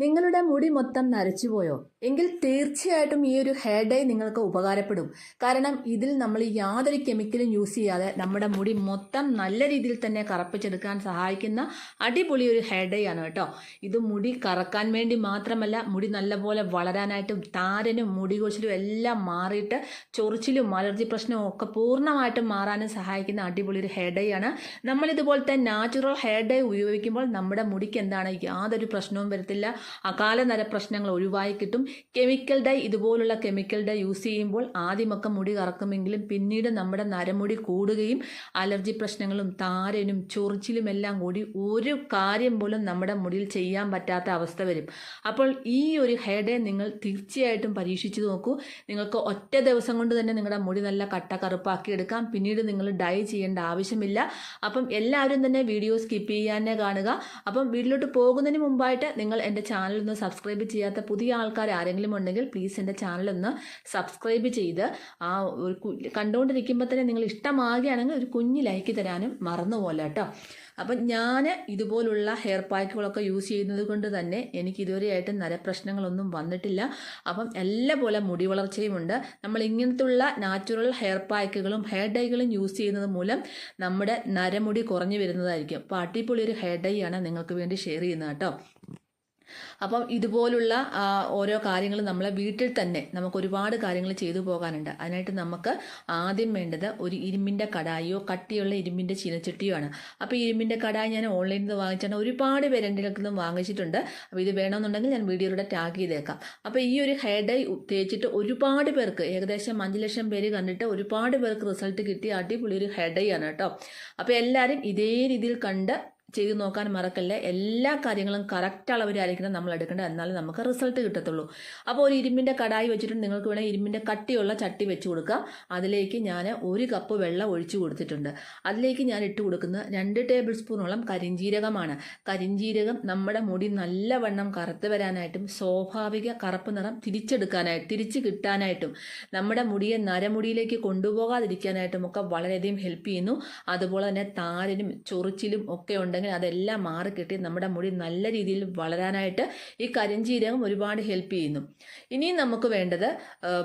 നിങ്ങളുടെ മുടി മൊത്തം നരച്ചുപോയോ എങ്കിൽ തീർച്ചയായിട്ടും ഈ ഒരു ഹെയർ ഡൈ നിങ്ങൾക്ക് ഉപകാരപ്പെടും. കാരണം ഇതിൽ നമ്മൾ യാതൊരു കെമിക്കലും യൂസ് ചെയ്യാതെ നമ്മുടെ മുടി മൊത്തം നല്ല രീതിയിൽ തന്നെ കറപ്പിച്ചെടുക്കാൻ സഹായിക്കുന്ന അടിപൊളി ഒരു ഹെയർ ഡൈ ആണ് കേട്ടോ. ഇത് മുടി കറക്കാൻ വേണ്ടി മാത്രമല്ല മുടി നല്ലപോലെ വളരാനായിട്ടും താരനും മുടി കൊഴിച്ചിലും എല്ലാം മാറിയിട്ട് ചൊറിച്ചിലും അലർജി പ്രശ്നവും ഒക്കെ പൂർണമായിട്ടും മാറാനും സഹായിക്കുന്ന അടിപൊളി ഒരു ഹെയർ ഡൈ ആണ്. നമ്മളിതുപോലത്തെ നാച്ചുറൽ ഹെയർ ഡൈ ഉപയോഗിക്കുമ്പോൾ നമ്മുടെ മുടിക്ക് എന്താണ് യാതൊരു പ്രശ്നവും വരത്തില്ല. അകാല നര പ്രശ്നങ്ങൾ ഒഴിവായി കിട്ടും. കെമിക്കൽ ഡൈ ഇതുപോലുള്ള കെമിക്കൽ ഡൈ യൂസ് ചെയ്യുമ്പോൾ ആദ്യമൊക്കെ മുടി കറക്കുമെങ്കിലും പിന്നീട് നമ്മുടെ നരമുടി കൂടുകയും അലർജി പ്രശ്നങ്ങളും താരനും ചൊറിച്ചിലും എല്ലാം കൂടി ഒരു കാര്യം പോലും നമ്മുടെ മുടിയിൽ ചെയ്യാൻ പറ്റാത്ത അവസ്ഥ വരും. അപ്പോൾ ഈ ഒരു ഹെയർ നിങ്ങൾ തീർച്ചയായിട്ടും പരീക്ഷിച്ച് നോക്കൂ. നിങ്ങൾക്ക് ഒറ്റ ദിവസം കൊണ്ട് തന്നെ നിങ്ങളുടെ മുടി നല്ല കട്ട കറുപ്പാക്കി എടുക്കാം. പിന്നീട് നിങ്ങൾ ഡൈ ചെയ്യേണ്ട ആവശ്യമില്ല. അപ്പം എല്ലാവരും തന്നെ വീഡിയോ സ്കിപ്പ് ചെയ്യാനേ കാണുക. അപ്പം വീട്ടിലോട്ട് പോകുന്നതിന് മുമ്പായിട്ട് നിങ്ങൾ എന്റെ ചാനൽ ഒന്ന് സബ്സ്ക്രൈബ് ചെയ്യാത്ത പുതിയ ആൾക്കാർ ആരെങ്കിലും ഉണ്ടെങ്കിൽ പ്ലീസ് എന്റെ ചാനൽ ഒന്ന് സബ്സ്ക്രൈബ് ചെയ്ത് ആ ഒരു കണ്ടുകൊണ്ടിരിക്കുമ്പോൾ തന്നെ നിങ്ങൾ ഇഷ്ടമാകുകയാണെങ്കിൽ ഒരു കുഞ്ഞ് ലൈക്ക് തരാനും മറന്നുപോലെ കേട്ടോ. അപ്പം ഞാൻ ഇതുപോലുള്ള ഹെയർ പാക്കുകളൊക്കെ യൂസ് ചെയ്യുന്നത് കൊണ്ട് തന്നെ എനിക്ക് ഇതുവരെയായിട്ട് നരപ്രശ്നങ്ങളൊന്നും വന്നിട്ടില്ല. അപ്പം എല്ലാ പോലെ മുടി വളർച്ചയുമുണ്ട് നമ്മൾ ഇങ്ങനത്തുള്ള നാച്ചുറൽ ഹെയർ പാക്കുകളും ഹെയർ ഡൈകളും യൂസ് ചെയ്യുന്നത് മൂലം നമ്മുടെ നരമുടി കുറഞ്ഞു വരുന്നതായിരിക്കും. അപ്പോൾ അടിപൊളി ഒരു ഹെയർ ഡൈ ആണ് നിങ്ങൾക്ക് വേണ്ടി ഷെയർ ചെയ്യുന്നത് കേട്ടോ. അപ്പം ഇതുപോലുള്ള ഓരോ കാര്യങ്ങൾ നമ്മളെ വീട്ടിൽ തന്നെ നമുക്ക് ഒരുപാട് കാര്യങ്ങൾ ചെയ്തു പോകാനുണ്ട്. അതിനായിട്ട് നമുക്ക് ആദ്യം വേണ്ടത് ഒരു ഇരുമ്പിന്റെ കടായിയോ കട്ടിയുള്ള ഇരുമ്പിന്റെ ചീനച്ചട്ടിയോ ആണ്. അപ്പോൾ ഇരുമ്പിന്റെ കടായി ഞാൻ ഓൺലൈനിൽ നിന്ന് വാങ്ങിച്ചാണ്. ഒരുപാട് പേര് എന്റെ നിന്നും വാങ്ങിച്ചിട്ടുണ്ട്. അപ്പോൾ ഇത് വേണമെന്നുണ്ടെങ്കിൽ ഞാൻ വീഡിയോയിലൂടെ ടാഗ് ചെയ്തേക്കാം. അപ്പോൾ ഈ ഒരു ഹെയർ ഡൈ തേച്ചിട്ട് ഒരുപാട് പേർക്ക് ഏകദേശം അഞ്ച് ലക്ഷം പേര് കണ്ടിട്ട് ഒരുപാട് പേർക്ക് റിസൾട്ട് കിട്ടി അടിപൊളി ഒരു ഹെയർ ഡൈ ആണ് കേട്ടോ. അപ്പോൾ എല്ലാവരും ഇതേ രീതിയിൽ കണ്ട് ചെയ്ത് നോക്കാൻ മറക്കല്ലേ? എല്ലാ കാര്യങ്ങളും കറക്റ്റ് അളവിലായിരിക്കണം നമ്മൾ എടുക്കേണ്ടത്. എന്നാലും നമുക്ക് റിസൾട്ട് കിട്ടത്തുള്ളൂ. അപ്പോൾ ഒരു ഇരുമ്പിന്റെ കടായി വെച്ചിട്ടുണ്ട്. നിങ്ങൾക്ക് വേണമെങ്കിൽ ഇരുമ്പിന്റെ കട്ടിയുള്ള ചട്ടി വെച്ച് കൊടുക്കുക അതിലേക്ക് ഞാൻ ഒരു കപ്പ് വെള്ളം ഒഴിച്ചു കൊടുത്തിട്ടുണ്ട്. അതിലേക്ക് ഞാൻ ഇട്ട് കൊടുക്കുന്ന രണ്ട് ടേബിൾ സ്പൂണോളം കരിഞ്ജീരകമാണ് കരിഞ്ജീരകം നമ്മുടെ മുടി നല്ലവണ്ണം കറുത്ത് വരാനായിട്ടും സ്വാഭാവിക കറുപ്പ് നിറം തിരിച്ചെടുക്കാനായിട്ട് തിരിച്ച് കിട്ടാനായിട്ടും നമ്മുടെ മുടിയെ നരമുടിയിലേക്ക് കൊണ്ടുപോകാതിരിക്കാനായിട്ടും ഒക്കെ വളരെയധികം ഹെൽപ്പ് ചെയ്യുന്നു. അതുപോലെ തന്നെ താരനും ചൊറിച്ചിലും ഒക്കെ ഉണ്ടെങ്കിൽ അതെല്ലാം മാറിക്കിട്ടി നമ്മുടെ മുടി നല്ല രീതിയിൽ വളരാനായിട്ട് ഈ കരിഞ്ജീരകം ഒരുപാട് ഹെൽപ്പ് ചെയ്യുന്നു. ഇനിയും നമുക്ക് വേണ്ടത്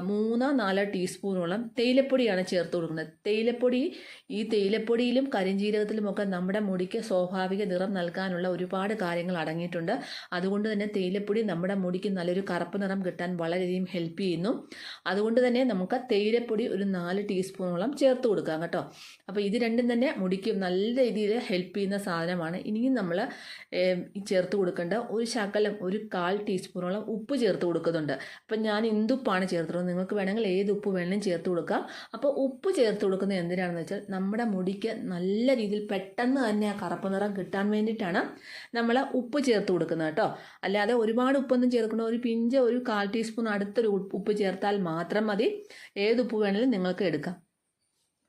മൂന്നോ നാലോ ടീസ്പൂണോളം തേയിലപ്പൊടിയാണ് ചേർത്ത് കൊടുക്കുന്നത്. തേയിലപ്പൊടി ഈ തേയിലപ്പൊടിയിലും കരിഞ്ചീരകത്തിലുമൊക്കെ നമ്മുടെ മുടിക്ക് സ്വാഭാവിക നിറം നൽകാനുള്ള ഒരുപാട് കാര്യങ്ങൾ അടങ്ങിയിട്ടുണ്ട്. അതുകൊണ്ട് തന്നെ തേയിലപ്പൊടി നമ്മുടെ മുടിക്ക് നല്ലൊരു കറുപ്പ് നിറം കിട്ടാൻ വളരെയധികം ഹെൽപ്പ് ചെയ്യുന്നു. അതുകൊണ്ട് തന്നെ നമുക്ക് തേയിലപ്പൊടി ഒരു നാല് ടീസ്പൂണോളം ചേർത്ത് കൊടുക്കാം കേട്ടോ. അപ്പോൾ ഇത് രണ്ടും തന്നെ മുടിക്ക് നല്ല രീതിയിൽ ഹെൽപ്പ് ചെയ്യുന്ന സാധനമാണ്. ഇനിയും നമ്മൾ ചേർത്ത് കൊടുക്കേണ്ട ഒരു ശകലം ഒരു കാൽ ടീസ്പൂണോളം ഉപ്പ് ചേർത്ത് കൊടുക്കുന്നുണ്ട്. അപ്പം ഞാൻ എന്തുപ്പാണ് ചേർത്തിട്ടുള്ളത് നിങ്ങൾക്ക് വേണമെങ്കിൽ ഏത് ഉപ്പ് വേണമെങ്കിലും ചേർത്ത് കൊടുക്കാം. അപ്പോൾ ഉപ്പ് ചേർത്ത് കൊടുക്കുന്നത് എന്തിനാണെന്ന് വെച്ചാൽ നമ്മുടെ മുടിക്ക് നല്ല രീതിയിൽ പെട്ടെന്ന് തന്നെ ആ കറുപ്പ് നിറം കിട്ടാൻ വേണ്ടിയിട്ടാണ് നമ്മൾ ഉപ്പ് ചേർത്ത് കൊടുക്കുന്നത് കേട്ടോ. അല്ലാതെ ഒരുപാട് ഉപ്പൊന്നും ചേർക്കണ്ട. ഒരു പിഞ്ച് ഒരു കാൽ ടീസ്പൂൺ അടുത്തൊരു ഉപ്പ് ചേർത്താൽ മാത്രം മതി. ഏത് ഉപ്പ് വേണമെങ്കിലും നിങ്ങൾക്ക് എടുക്കാം.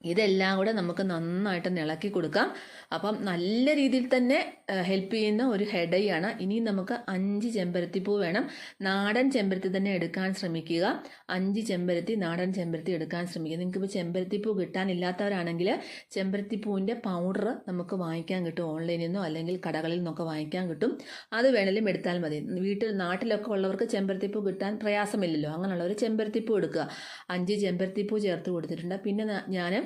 ഇതെല്ലാം കൂടെ നമുക്ക് നന്നായിട്ട് ഇളക്കി കൊടുക്കാം. അപ്പം നല്ല രീതിയിൽ തന്നെ ഹെൽപ്പ് ചെയ്യുന്ന ഒരു ഹെഡയാണ് ഇനി നമുക്ക് അഞ്ച് ചെമ്പരത്തിപ്പൂ വേണം. നാടൻ ചെമ്പരത്തി തന്നെ എടുക്കാൻ ശ്രമിക്കുക. അഞ്ച് ചെമ്പരത്തി നാടൻ ചെമ്പരത്തി എടുക്കാൻ ശ്രമിക്കുക. നിങ്ങൾക്കിപ്പോൾ ചെമ്പരത്തിപ്പൂ കിട്ടാനില്ലാത്തവരാണെങ്കിൽ ചെമ്പരത്തിപ്പൂവിന്റെ പൗഡർ നമുക്ക് വാങ്ങിക്കാൻ കിട്ടും. ഓൺലൈനിൽ നിന്നോ അല്ലെങ്കിൽ കടകളിൽ നിന്നൊക്കെ വാങ്ങിക്കാൻ കിട്ടും. അത് വേണമെങ്കിലും എടുത്താൽ മതി. വീട്ടിൽ നാട്ടിലൊക്കെ ഉള്ളവർക്ക് ചെമ്പരത്തിപ്പൂ കിട്ടാൻ പ്രയാസമില്ലല്ലോ. അങ്ങനെയുള്ളവർ ചെമ്പരത്തിപ്പൂ എടുക്കുക. അഞ്ച് ചെമ്പരത്തിപ്പൂ ചേർത്ത് കൊടുത്തിട്ടുണ്ട്. പിന്നെ ഞാൻ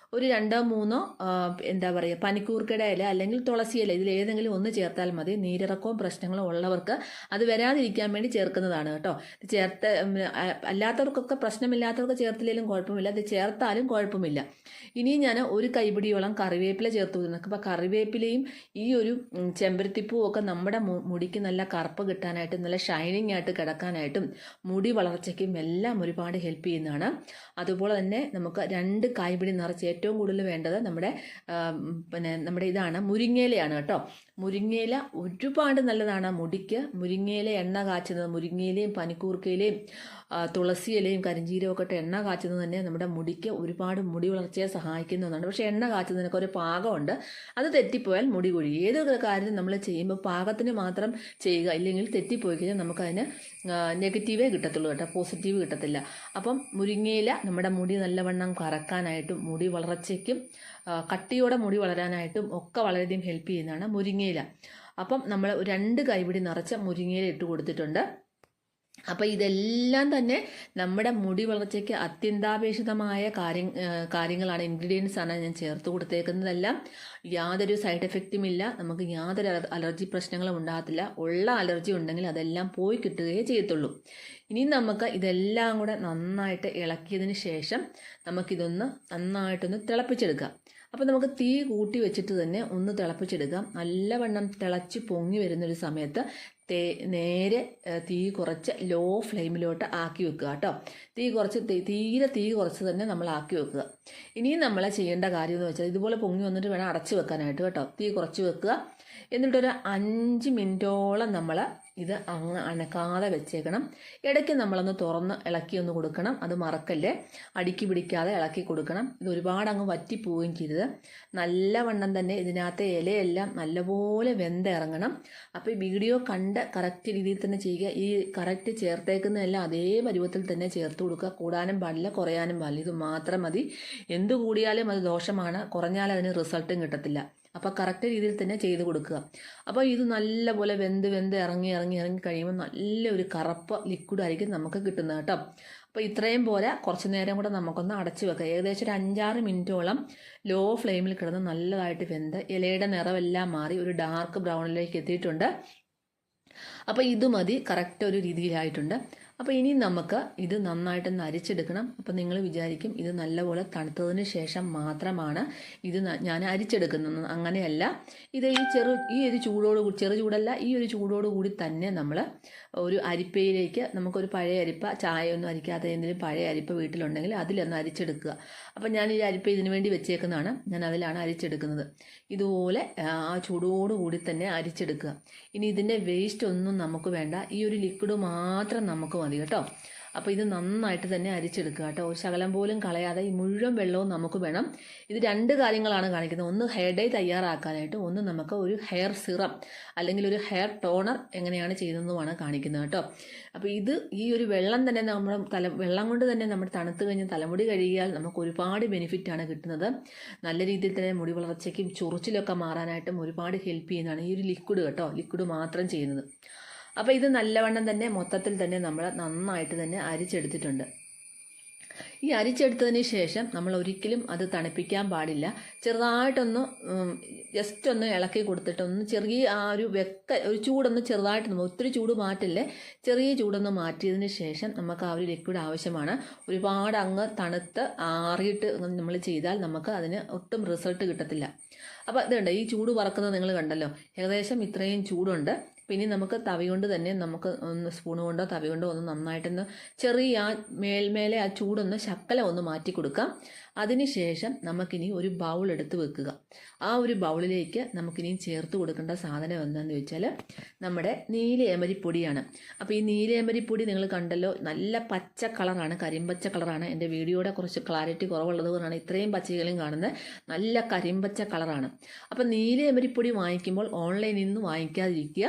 ഒരു രണ്ടോ മൂന്നോ എന്താ പറയുക പനിക്കൂർക്കയുടെ ഇല അല്ലെങ്കിൽ തുളസി ഇല ഇതിൽ ഏതെങ്കിലും ഒന്ന് ചേർത്താൽ മതി. നീരിറക്കവും പ്രശ്നങ്ങളും ഉള്ളവർക്ക് അത് വരാതിരിക്കാൻ വേണ്ടി ചേർക്കുന്നതാണ് കേട്ടോ. ചേർത്ത് അല്ലാത്തവർക്കൊക്കെ പ്രശ്നമില്ലാത്തവർക്ക് ചേർത്തില്ലെങ്കിലും കുഴപ്പമില്ല. അത് ചേർത്താലും കുഴപ്പമില്ല. ഇനി ഞാൻ ഒരു കൈപിടിയോളം കറിവേപ്പില ചേർത്ത് വിടുന്നു അപ്പോൾ കറിവേപ്പിലയും ഈ ഒരു ചെമ്പരത്തിപ്പൂവും ഒക്കെ നമ്മുടെ മുടിക്ക് നല്ല കറുപ്പ് കിട്ടാനായിട്ടും നല്ല ഷൈനിങ് ആയിട്ട് കിടക്കാനായിട്ടും മുടി വളർച്ചയ്ക്കും എല്ലാം ഒരുപാട് ഹെൽപ്പ് ചെയ്യുന്നതാണ്. അതുപോലെ തന്നെ നമുക്ക് രണ്ട് കായ്പിടി നിറച്ച് ഏറ്റവും കൂടുതൽ വേണ്ടത് നമ്മുടെ പിന്നെ നമ്മുടെ ഇതാണ് മുരിങ്ങയിലയാണ് കേട്ടോ. മുരിങ്ങയില ഒരുപാട് നല്ലതാണ്. മുടിക്ക് മുരിങ്ങയില എണ്ണ കാച്ചുന്നത് മുരിങ്ങയിലയും പനിക്കൂർക്കയിലയും തുളസിയിലയും കരിഞ്ചീരവും ഒക്കെ എണ്ണ കാച്ചുന്നത് തന്നെ നമ്മുടെ മുടിക്ക് ഒരുപാട് മുടി വളർച്ചയെ സഹായിക്കുന്ന ഒന്നാണ്. പക്ഷേ എണ്ണ കാച്ചുന്നതിനൊക്കെ ഒരു പാകമുണ്ട്. അത് തെറ്റിപ്പോയാൽ മുടി കൊഴി ഏതൊരു കാര്യം നമ്മൾ ചെയ്യുമ്പോൾ പാകത്തിന് മാത്രം ചെയ്യുക. ഇല്ലെങ്കിൽ തെറ്റിപ്പോയി കഴിഞ്ഞാൽ നമുക്കതിന് നെഗറ്റീവേ കിട്ടത്തുള്ളൂ കേട്ടോ. പോസിറ്റീവ് കിട്ടത്തില്ല. അപ്പം മുരിങ്ങയില നമ്മുടെ മുടി നല്ലവണ്ണം കറക്കാനായിട്ടും മുടി വളർച്ചയ്ക്കും കട്ടിയോടെ മുടി വളരാനായിട്ടും ഒക്കെ വളരെയധികം ഹെൽപ്പ് ചെയ്യുന്നതാണ് മുരിങ്ങയില. അപ്പം നമ്മൾ രണ്ട് കൈപിടി നിറച്ച മുരിങ്ങയില ഇട്ട് കൊടുത്തിട്ടുണ്ട്. അപ്പോൾ ഇതെല്ലാം തന്നെ നമ്മുടെ മുടി വളർച്ചയ്ക്ക് അത്യന്താപേക്ഷിതമായ കാര്യം കാര്യങ്ങളാണ്. ഇൻഗ്രീഡിയൻസ് ആണ് ഞാൻ ചേർത്ത് കൊടുത്തേക്കുന്നതെല്ലാം. യാതൊരു സൈഡ് എഫക്റ്റും ഇല്ല. നമുക്ക് യാതൊരു അലർജി പ്രശ്നങ്ങളും ഉണ്ടാകത്തില്ല. ഉള്ള അലർജി ഉണ്ടെങ്കിൽ അതെല്ലാം പോയി കിട്ടുകയേ ചെയ്യത്തുള്ളൂ. ഇനി നമുക്ക് ഇതെല്ലാം കൂടെ നന്നായിട്ട് ഇളക്കിയതിന് ശേഷം നമുക്കിതൊന്ന് നന്നായിട്ടൊന്ന് തിളപ്പിച്ചെടുക്കാം. അപ്പോൾ നമുക്ക് തീ കൂട്ടി വെച്ചിട്ട് തന്നെ ഒന്ന് തിളപ്പിച്ചെടുക്കാം നല്ലവണ്ണം തിളച്ച് പൊങ്ങി വരുന്നൊരു സമയത്ത് തേ നേരെ തീ കുറച്ച് ലോ ഫ്ലെയിമിലോട്ട് ആക്കി വെക്കുക കേട്ടോ. തീ കുറച്ച് തീരെ തീ കുറച്ച് തന്നെ നമ്മൾ ആക്കി വെക്കുക. ഇനിയും നമ്മൾ ചെയ്യേണ്ട കാര്യം എന്ന് വെച്ചാൽ ഇതുപോലെ പൊങ്ങി വന്നിട്ട് വേണം അടച്ച് വെക്കാനായിട്ട് കേട്ടോ. തീ കുറച്ച് വെക്കുക. എന്നിട്ടൊരു അഞ്ച് മിനിറ്റോളം നമ്മൾ ഇത് അങ്ങ് അനക്കാതെ വെച്ചേക്കണം. ഇടയ്ക്ക് നമ്മളൊന്ന് തുറന്ന് ഇളക്കി ഒന്ന് കൊടുക്കണം. അത് മറക്കല്ലേ? അടുക്കി പിടിക്കാതെ ഇളക്കി കൊടുക്കണം. ഇത് ഒരുപാട് അങ്ങ് വറ്റിപ്പോവുകയും ചെയ്തത്. നല്ലവണ്ണം തന്നെ ഇതിനകത്തെ ഇലയെല്ലാം നല്ലപോലെ വെന്തിറങ്ങണം. അപ്പോൾ ഈ വീഡിയോ കണ്ട് കറക്റ്റ് രീതിയിൽ തന്നെ ചെയ്യുക. ഈ കറക്റ്റ് ചേർത്തേക്കുന്നതെല്ലാം അതേ പരുവത്തിൽ തന്നെ ചേർത്ത് കൊടുക്കുക. കൂടാനും പാടില്ല കുറയാനും പാടില്ല. ഇത് മാത്രം മതി. എന്ത് കൂടിയാലും അത് ദോഷമാണ്. കുറഞ്ഞാൽ അതിന് റിസൾട്ടും കിട്ടത്തില്ല. അപ്പോൾ കറക്റ്റ് രീതിയിൽ തന്നെ ചെയ്ത് കൊടുക്കുക. അപ്പോൾ ഇത് നല്ലപോലെ വെന്ത് വെന്ത് ഇറങ്ങി ഇറങ്ങി ഇറങ്ങി കഴിയുമ്പോൾ നല്ലൊരു കറുപ്പ് ലിക്വിഡ് ആയിരിക്കും നമുക്ക് കിട്ടുന്നത് കേട്ടോ. അപ്പോൾ ഇത്രയും പോലെ കുറച്ച് നേരം കൂടെ നമുക്കൊന്ന് അടച്ചു വെക്കാം. ഏകദേശം ഒരു അഞ്ചാറ് മിനിറ്റോളം ലോ ഫ്ലെയിമിൽ കിടന്ന് നല്ലതായിട്ട് വെന്ത് ഇലയുടെ നിറമെല്ലാം മാറി ഒരു ഡാർക്ക് ബ്രൗണിലേക്ക് എത്തിയിട്ടുണ്ട്. അപ്പോൾ ഇത് മതി കറക്റ്റ് ഒരു രീതിയിലായിട്ടുണ്ട്. അപ്പോൾ ഇനി നമുക്ക് ഇത് നന്നായിട്ട് അരിച്ചെടുക്കണം അപ്പോൾ നിങ്ങൾ വിചാരിക്കും ഇത് നല്ലപോലെ തണുത്തതിന് ശേഷം മാത്രമാണ് ഇത് ഞാൻ അരിച്ചെടുക്കുന്നത്. അങ്ങനെയല്ല. ഇത് ഈ ചെറു ഈ ഒരു ചൂടോട് ചെറു ചൂടല്ല ഈ ഒരു ചൂടോട് കൂടി തന്നെ നമ്മൾ ഒരു അരിപ്പയിലേക്ക് നമുക്കൊരു പഴയ അരിപ്പ ചായയൊന്നും അരിക്കാത്ത എന്തെങ്കിലും പഴയ അരിപ്പ വീട്ടിലുണ്ടെങ്കിൽ അതിലൊന്ന് അരിച്ചെടുക്കുക. അപ്പം ഞാൻ ഈ അരിപ്പ ഇതിനു വേണ്ടി വെച്ചേക്കുന്നതാണ്. ഞാൻ അതിലാണ് അരിച്ചെടുക്കുന്നത്. ഇതുപോലെ ആ ചൂടോടുകൂടി തന്നെ അരിച്ചെടുക്കുക. ഇനി ഇതിന്റെ വേസ്റ്റ് ഒന്നും നമുക്ക് വേണ്ട. ഈ ഒരു ലിക്വിഡ് മാത്രം നമുക്ക് മതി കേട്ടോ. അപ്പോൾ ഇത് നന്നായിട്ട് തന്നെ അരിച്ചെടുക്കുക കേട്ടോ. ഒരു ശകലം പോലും കളയാതെ ഈ മുഴുവൻ വെള്ളവും നമുക്ക് വേണം. ഇത് രണ്ട് കാര്യങ്ങളാണ് കാണിക്കുന്നത്. ഒന്ന് ഹെയർ ഡൈ തയ്യാറാക്കാനായിട്ട് ഒന്ന് നമുക്ക് ഒരു ഹെയർ സിറം അല്ലെങ്കിൽ ഒരു ഹെയർ ടോണർ എങ്ങനെയാണ് ചെയ്യുന്നതുമാണ് കാണിക്കുന്നത് കേട്ടോ. അപ്പോൾ ഇത് ഈ ഒരു വെള്ളം തന്നെ നമ്മുടെ തല വെള്ളം കൊണ്ട് തന്നെ നമ്മൾ തണുത്ത് കഴിഞ്ഞ് തലമുടി കഴുകിയാൽ നമുക്ക് ഒരുപാട് ബെനിഫിറ്റാണ് കിട്ടുന്നത്. നല്ല രീതിയിൽ തന്നെ മുടി വളർച്ചയ്ക്കും ചൊറിച്ചിലൊക്കെ മാറാനായിട്ടും ഒരുപാട് ഹെൽപ്പ് ചെയ്യുന്നതാണ് ഈ ഒരു ലിക്വിഡ് കേട്ടോ. ലിക്വിഡ് മാത്രം ചെയ്യുന്നത്. അപ്പോൾ ഇത് നല്ലവണ്ണം തന്നെ മൊത്തത്തിൽ തന്നെ നമ്മൾ നന്നായിട്ട് തന്നെ അരിച്ചെടുത്തിട്ടുണ്ട്. ഈ അരിച്ചെടുത്തതിന് ശേഷം നമ്മൾ ഒരിക്കലും അത് തണുപ്പിക്കാൻ പാടില്ല. ചെറുതായിട്ടൊന്ന് ജസ്റ്റ് ഒന്ന് ഇളക്കി കൊടുത്തിട്ട് ഒന്ന് ചെറിയ ആ ഒരു വെക്ക ഒരു ചൂടൊന്ന് ചെറുതായിട്ട് ഒത്തിരി ചൂട് മാറ്റില്ലേ ചെറിയ ചൂടൊന്ന് മാറ്റിയതിന് ശേഷം നമുക്ക് ആ ഒരു ലിക്വിഡ് ആവശ്യമാണ്. ഒരുപാട് അങ്ങ് തണുത്ത് ആറിയിട്ട് നമ്മൾ ചെയ്താൽ നമുക്ക് അതിന് ഒട്ടും റിസൾട്ട് കിട്ടത്തില്ല. അപ്പോൾ ഇതുണ്ട് ഈ ചൂട് പറക്കുന്നത് നിങ്ങൾ കണ്ടല്ലോ. ഏകദേശം ഇത്രയും ചൂടുണ്ട്. പിന്നെ നമുക്ക് തവി കൊണ്ട് തന്നെ നമുക്ക് ഒന്ന് സ്പൂൺ കൊണ്ടോ തവി കൊണ്ടോ ഒന്ന് നന്നായിട്ടൊന്ന് ചെറിയ ആ മേൽമേലെ ആ ചൂടൊന്ന് ശക്കല ഒന്ന് മാറ്റി കൊടുക്കാം. അതിനുശേഷം നമുക്കിനി ഒരു ബൗൾ എടുത്ത് വെക്കുക. ആ ഒരു ബൗളിലേക്ക് നമുക്കിനി ചേർത്ത് കൊടുക്കേണ്ട സാധനം എന്താണെന്ന് വെച്ചാൽ നമ്മുടെ നീലയമരിപ്പൊടിയാണ് അപ്പോൾ ഈ നീലയമരിപ്പൊടി നിങ്ങൾ കണ്ടല്ലോ നല്ല പച്ച കളറാണ് കരിമ്പച്ച കളറാണ്. എന്റെ വീഡിയോയുടെ കുറച്ച് ക്ലാരിറ്റി കുറവുള്ളത് കൊണ്ടാണ് ഇത്രയും പച്ചകളും കാണുന്നത് നല്ല കരിമ്പച്ച കളറാണ്. അപ്പോൾ നീലയമരിപ്പൊടി വാങ്ങിക്കുമ്പോൾ ഓൺലൈനിൽ നിന്ന് വാങ്ങിക്കാതിരിക്കുക.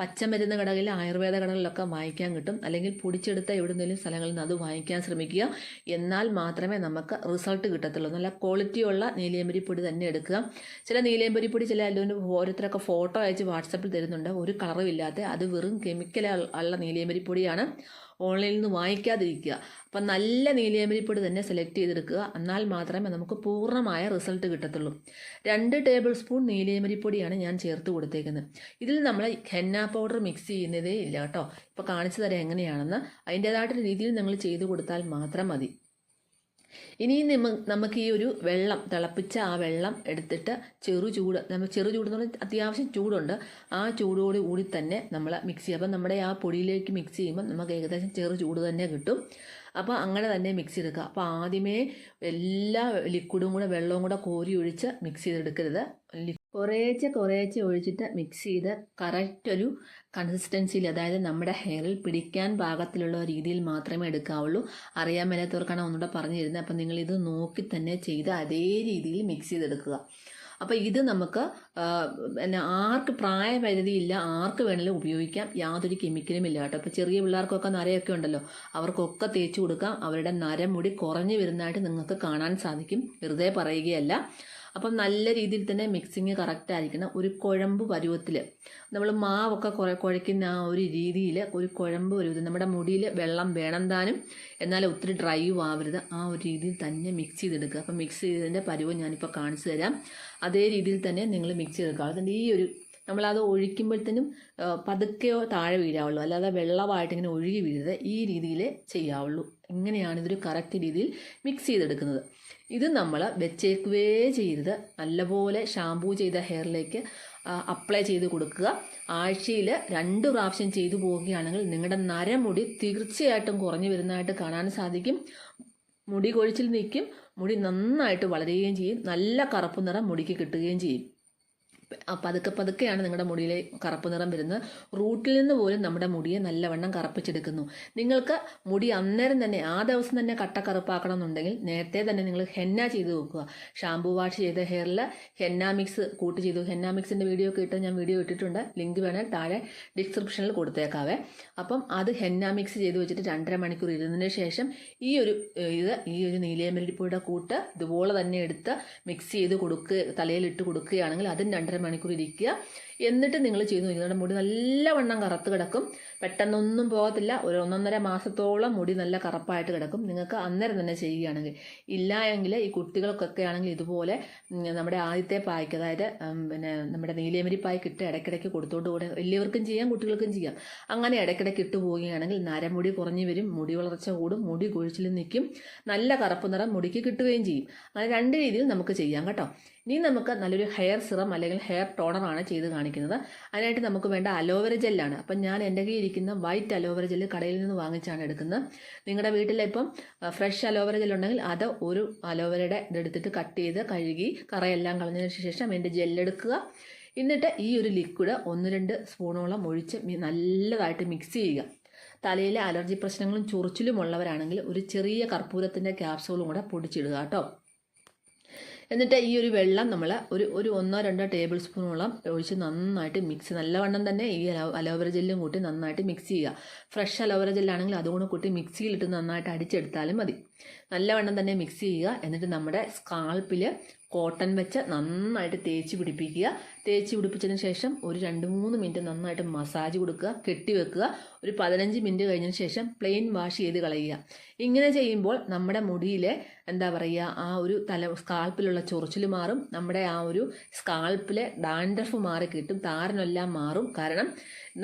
പച്ചമരുന്ന് കടകളിൽ ആയുർവേദ കടകളിലൊക്കെ വാങ്ങിക്കാൻ കിട്ടും. അല്ലെങ്കിൽ പൊടിച്ചെടുത്ത എവിടുന്നെങ്കിലും സ്ഥലങ്ങളിൽ നിന്ന് അത് വാങ്ങിക്കാൻ ശ്രമിക്കുക. എന്നാൽ മാത്രമേ നമുക്ക് റിസൾട്ട് കിട്ടത്തുള്ളൂ. നല്ല ക്വാളിറ്റിയുള്ള നീലിയമ്പരിപ്പൊടി തന്നെ എടുക്കുക. ചില നീലിയമ്പരിപ്പൊടി ചില അല്ലെങ്കിൽ ഓരോരുത്തരൊക്കെ ഫോട്ടോ അയച്ച് വാട്സപ്പിൽ തരുന്നുണ്ട്. ഒരു കളറും ഇല്ലാത്ത അത് വെറും കെമിക്കൽ ഉള്ള നീലിയമ്പരിപ്പൊടിയാണ് ഓൺലൈനിൽ നിന്ന് വാങ്ങിക്കാതിരിക്കുക. അപ്പം നല്ല നീലിയമരിപ്പൊടി തന്നെ സെലക്ട് ചെയ്തെടുക്കുക. എന്നാൽ മാത്രമേ നമുക്ക് പൂർണമായ റിസൾട്ട് കിട്ടത്തുള്ളൂ. രണ്ട് ടേബിൾ സ്പൂൺ നീലിയമരിപ്പൊടിയാണ് ഞാൻ ചേർത്ത് കൊടുത്തേക്കുന്നത്. ഇതിൽ നമ്മൾ ഹെന്ന പൗഡർ മിക്സ് ചെയ്യുന്നതേ ഇല്ല കേട്ടോ. ഇപ്പോൾ കാണിച്ചു തരാം എങ്ങനെയാണെന്ന്. അതിന്റേതായിട്ടൊരു രീതിയിൽ നിങ്ങൾ ചെയ്തു കൊടുത്താൽ മാത്രം മതി. ഇനി നിമ നമുക്ക് ഈ ഒരു വെള്ളം തിളപ്പിച്ച ആ വെള്ളം എടുത്തിട്ട് ചെറു ചൂട് നമ്മൾ ചെറു ചൂട് എന്ന് പറഞ്ഞാൽ അത്യാവശ്യം ചൂടുണ്ട്. ആ ചൂടോട് കൂടി തന്നെ നമ്മൾ മിക്സ് ചെയ്യുക അപ്പം നമ്മുടെ ആ പൊടിയിലേക്ക് മിക്സ് ചെയ്യുമ്പോൾ നമുക്ക് ഏകദേശം ചെറു ചൂട് തന്നെ കിട്ടും. അപ്പോൾ അങ്ങനെ തന്നെ മിക്സ് ചെയ്തെടുക്കുക. അപ്പോൾ ആദ്യമേ എല്ലാ ലിക്വിഡും കൂടെ വെള്ളവും കൂടെ കോരി ഒഴിച്ച് മിക്സ് ചെയ്തെടുക്കരുത്. കുറേച്ച് കുറേശ്ശെ ഒഴിച്ചിട്ട് മിക്സ് ചെയ്ത് കറക്റ്റ് ഒരു കൺസിസ്റ്റൻസിയിൽ അതായത് നമ്മുടെ ഹെയറിൽ പിടിക്കാൻ പാകത്തിലുള്ള രീതിയിൽ മാത്രമേ എടുക്കാവുള്ളൂ. അറിയാൻ മേലാത്തവർക്കാണ് ഒന്നുകൂടെ പറഞ്ഞു തരുന്നത് അപ്പം നിങ്ങളിത് നോക്കി തന്നെ ചെയ്ത് അതേ രീതിയിൽ മിക്സ് ചെയ്തെടുക്കുക. അപ്പോൾ ഇത് നമുക്ക് പിന്നെ ആർക്ക് പ്രായപരിധിയില്ല ആർക്ക് വേണമെങ്കിലും ഉപയോഗിക്കാം. യാതൊരു കെമിക്കലും ഇല്ല കേട്ടോ. അപ്പോൾ ചെറിയ പിള്ളേർക്കൊക്കെ നരയൊക്കെ ഉണ്ടല്ലോ. അവർക്കൊക്കെ തേച്ച് കൊടുക്കാം. അവരുടെ നരമുടി കുറഞ്ഞു വരുന്നതായിട്ട് നിങ്ങൾക്ക് കാണാൻ സാധിക്കും. വെറുതെ പറയുകയല്ല. അപ്പം നല്ല രീതിയിൽ തന്നെ മിക്സിങ് കറക്റ്റ് ആയിരിക്കണം. ഒരു കുഴമ്പ് പരുവത്തിൽ നമ്മൾ മാവൊക്കെ കുറെ കുഴയ്ക്കുന്ന ആ ഒരു രീതിയിൽ ഒരു കുഴമ്പ് പരുവത്തിൽ നമ്മുടെ മുടിയിൽ വെള്ളം വേണം താനും എന്നാൽ ഒത്തിരി ഡ്രൈവ് ആവരുത്. ആ ഒരു രീതിയിൽ തന്നെ മിക്സ് ചെയ്തെടുക്കുക. അപ്പം മിക്സ് ചെയ്തതിന്റെ പരുവം ഞാനിപ്പോൾ കാണിച്ചു തരാം. അതേ രീതിയിൽ തന്നെ നിങ്ങൾ മിക്സ് ചെയ്തെടുക്കുക അതിന്റെ ഈ ഒരു നമ്മളത് ഒഴിക്കുമ്പോഴത്തേനും പതുക്കെയോ താഴെ വീഴാവുള്ളൂ. അല്ലാതെ വെള്ളമായിട്ട് ഇങ്ങനെ ഒഴുകി വീഴരുത്. ഈ രീതിയിൽ ചെയ്യാവുള്ളൂ. ഇങ്ങനെയാണ് ഇതൊരു കറക്റ്റ് രീതിയിൽ മിക്സ് ചെയ്തെടുക്കുന്നത്. ഇത് നമ്മൾ വെച്ചേക്കുവേ ചെയ്യരുത്. നല്ലപോലെ ഷാമ്പൂ ചെയ്ത ഹെയറിലേക്ക് അപ്ലൈ ചെയ്ത് കൊടുക്കുക. ആഴ്ചയിൽ രണ്ട് പ്രാവശ്യം ചെയ്തു പോവുകയാണെങ്കിൽ നിങ്ങളുടെ നരമുടി തീർച്ചയായിട്ടും കുറഞ്ഞു വരുന്നതായിട്ട് കാണാൻ സാധിക്കും. മുടി കൊഴിച്ചിൽ നിൽക്കും മുടി നന്നായിട്ട് വളരുകയും ചെയ്യും നല്ല കറുപ്പ് നിറം മുടിക്ക് കിട്ടുകയും ചെയ്യും. പതുക്കെ പതുക്കെയാണ് നിങ്ങളുടെ മുടിയിലെ കറുപ്പ് നിറം വരുന്നത്. റൂട്ടിൽ നിന്ന് പോലും നമ്മുടെ മുടിയെ നല്ലവണ്ണം കറുപ്പിച്ചെടുക്കുന്നു. നിങ്ങൾക്ക് മുടി അന്നേരം തന്നെ ആ ദിവസം തന്നെ കട്ട കറുപ്പാക്കണം എന്നുണ്ടെങ്കിൽ നേരത്തെ തന്നെ നിങ്ങൾ ഹെന്ന ചെയ്ത് വെക്കുക ഷാംപൂ വാഷ് ചെയ്ത ഹെയറിൽ ഹെന്ന മിക്സ് കൂട്ടി ചെയ്തു. ഹെന്ന മിക്സിന്റെ വീഡിയോ ഒക്കെ ഇട്ട് ഞാൻ വീഡിയോ ഇട്ടിട്ടുണ്ട്. ലിങ്ക് വേണേൽ താഴെ ഡിസ്ക്രിപ്ഷനിൽ കൊടുത്തേക്കാവേ. അപ്പം അത് ഹെന്ന മിക്സ് ചെയ്ത് വെച്ചിട്ട് രണ്ടര മണിക്കൂർ ഇരുന്നതിന് ശേഷം ഈ ഒരു ഇത് ഈ ഒരു നീലയമരിപ്പൊടിയുടെ കൂട്ട് ഇതുപോലെ തന്നെ എടുത്ത് മിക്സ് ചെയ്ത് കൊടുക്കുക തലയിൽ ഇട്ട് കൊടുക്കുകയാണെങ്കിൽ അതും രണ്ടര മണിക്കൂർ ഇരിക്കുക. എന്നിട്ട് നിങ്ങൾ ചെയ്തു നിങ്ങളുടെ മുടി നല്ലവണ്ണം കറുത്ത് കിടക്കും. പെട്ടെന്നൊന്നും പോകത്തില്ല. ഒരു ഒന്നൊന്നര മാസത്തോളം മുടി നല്ല കറുപ്പായിട്ട് കിടക്കും. നിങ്ങൾക്ക് അന്നേരം തന്നെ ചെയ്യുകയാണെങ്കിൽ. ഇല്ല എങ്കിൽ ഈ കുട്ടികൾക്കൊക്കെ ആണെങ്കിൽ ഇതുപോലെ നമ്മുടെ ആദ്യത്തെ പായ്ക്ക് അതായത് പിന്നെ നമ്മുടെ നീലേമരി പായ്ക്ക് ഇട്ട് ഇടയ്ക്കിടയ്ക്ക് കൊടുത്തോണ്ട് കൂടെ വലിയവർക്കും ചെയ്യാം കുട്ടികൾക്കും ചെയ്യാം. അങ്ങനെ ഇടയ്ക്കിടയ്ക്ക് ഇട്ട് പോവുകയാണെങ്കിൽ നരമുടി കുറഞ്ഞു വരും മുടി വളർച്ച കൂടും മുടി കൊഴിച്ചിൽ നിൽക്കും. നല്ല കറുപ്പ് നിറം മുടിക്ക് കിട്ടുകയും ചെയ്യും. അങ്ങനെ രണ്ട് രീതിയിൽ നമുക്ക് ചെയ്യാം കേട്ടോ. ഇനി നമുക്ക് നല്ലൊരു ഹെയർ സിറം അല്ലെങ്കിൽ ഹെയർ ടോണറാണ് ചെയ്ത് കാണിക്കുന്നത്. അതിനായിട്ട് നമുക്ക് വേണ്ട അലോവേര ജെല്ലാണ്. അപ്പം ഞാൻ എന്റെ കയ്യിൽ ഇരിക്കുന്ന വൈറ്റ് അലോവേര ജെല്ല് കടയിൽ നിന്ന് വാങ്ങിച്ചാണ് എടുക്കുന്നത്. നിങ്ങളുടെ വീട്ടിലിപ്പം ഫ്രഷ് അലോവേര ജെല്ലുണ്ടെങ്കിൽ അത് ഒരു അലോവേരയുടെ ഇതെടുത്തിട്ട് കട്ട് ചെയ്ത് കഴുകി കറയെല്ലാം കളഞ്ഞതിന് ശേഷം എന്റെ ജെല്ലെടുക്കുക എന്നിട്ട് ഈ ഒരു ലിക്വിഡ് ഒന്ന് രണ്ട് സ്പൂണോളം ഒഴിച്ച് നല്ലതായിട്ട് മിക്സ് ചെയ്യുക. തലയിലെ അലർജി പ്രശ്നങ്ങളും ചൊറിച്ചിലും ഉള്ളവരാണെങ്കിൽ ഒരു ചെറിയ കർപ്പൂരത്തിന്റെ ക്യാപ്സൂളും കൂടെ പൊടിച്ചിടുക കേട്ടോ. എന്നിട്ട് ഈ ഒരു വെള്ളം നമ്മൾ ഒരു ഒരു ഒന്നോ രണ്ടോ ടേബിൾ സ്പൂണോളം ഒഴിച്ച് നന്നായിട്ട് മിക്സ് നല്ലവണ്ണം തന്നെ ഈ അലോവേറ ജെല്ലും കൂട്ടി നന്നായിട്ട് മിക്സ് ചെയ്യുക. ഫ്രഷ് അലോവേറ ജെല്ലാണെങ്കിൽ അതുകൊണ്ട് കൂട്ടി മിക്സിയിലിട്ട് നന്നായിട്ട് അടിച്ചെടുത്താലും മതി. നല്ലവണ്ണം തന്നെ മിക്സ് ചെയ്യുക. എന്നിട്ട് നമ്മുടെ സ്കാൾപ്പിൽ കോട്ടൺ വെച്ച് നന്നായിട്ട് തേച്ച് പിടിപ്പിക്കുക. തേച്ച് പിടിപ്പിച്ചതിന് ശേഷം ഒരു രണ്ട് മൂന്ന് മിനിറ്റ് നന്നായിട്ട് മസാജ് കൊടുക്കുക കെട്ടി വെക്കുക. ഒരു പതിനഞ്ച് മിനിറ്റ് കഴിഞ്ഞതിന് ശേഷം പ്ലെയിൻ വാഷ് ചെയ്ത് കളയുക. ഇങ്ങനെ ചെയ്യുമ്പോൾ നമ്മുടെ മുടിയിലെ എന്താ പറയുക ആ ഒരു തല സ്കാൾപ്പിലുള്ള ചൊറിച്ചിൽ മാറും. നമ്മുടെ ആ ഒരു സ്കാൾപ്പിലെ ഡാൻഡ്രഫ് മാറി കിട്ടും താരനെല്ലാം മാറും. കാരണം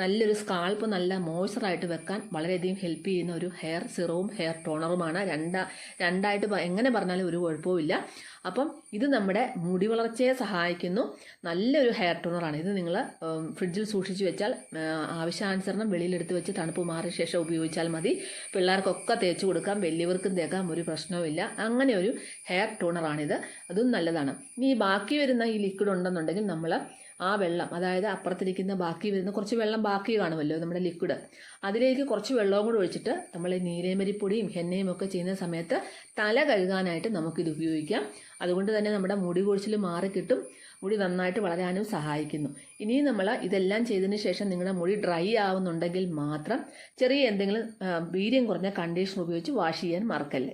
നല്ലൊരു സ്കാൾപ്പ് നല്ല മോയ്സ്ചറായിട്ട് വെക്കാൻ വളരെയധികം ഹെൽപ്പ് ചെയ്യുന്ന ഒരു ഹെയർ സിറവും ഹെയർ ടോണറുമാണ് രണ്ടാ രണ്ടായിട്ട് എങ്ങനെ പറഞ്ഞാലും ഒരു കുഴപ്പവുമില്ല. അപ്പം ഇത് നമ്മുടെ മുടി വളർച്ചയെ സഹായിക്കുന്നു. നല്ലൊരു ഹെയർ ടോണറാണ് ഇത് നിങ്ങൾ ഫ്രിഡ്ജിൽ സൂക്ഷിച്ച് വെച്ചാൽ ആവശ്യാനുസരണം വെളിയിലെടുത്ത് വെച്ച് തണുപ്പ് മാറിയ ശേഷം ഉപയോഗിച്ചാൽ മതി. പിള്ളേർക്കൊക്കെ തേച്ച് കൊടുക്കാം വലിയവർക്കും തേക്കാം ഒരു പ്രശ്നവുമില്ല. അങ്ങനെ ഒരു ഹെയർ ടോണറാണിത് അതും നല്ലതാണ്. ഇനി ബാക്കി വരുന്ന ഈ ലിക്വിഡ് ഉണ്ടെന്നുണ്ടെങ്കിൽ നമ്മൾ ആ വെള്ളം അതായത് അപ്പുറത്തിരിക്കുന്ന ബാക്കി വരുന്ന കുറച്ച് വെള്ളം ബാക്കി കാണുമല്ലോ നമ്മുടെ ലിക്വിഡ് അതിലേക്ക് കുറച്ച് വെള്ളവും കൂടി ഒഴിച്ചിട്ട് നമ്മൾ ഈ നീലേമരിപ്പൊടിയും ഹെന്നയും ഒക്കെ ചെയ്യുന്ന സമയത്ത് തല കഴുകാനായിട്ട് നമുക്കിത് ഉപയോഗിക്കാം. അതുകൊണ്ട് തന്നെ നമ്മുടെ മുടി കൊഴിച്ചിൽ മാറിക്കിട്ടും മുടി നന്നായിട്ട് വളരാനും സഹായിക്കുന്നു. ഇനി നമ്മൾ ഇതെല്ലാം ചെയ്തതിന് ശേഷം നിങ്ങളുടെ മുടി ഡ്രൈ ആവുന്നുണ്ടെങ്കിൽ മാത്രം ചെറിയ എന്തെങ്കിലും വീര്യം കുറഞ്ഞ കണ്ടീഷണർ ഉപയോഗിച്ച് വാഷ് ചെയ്യാൻ മറക്കല്ലേ.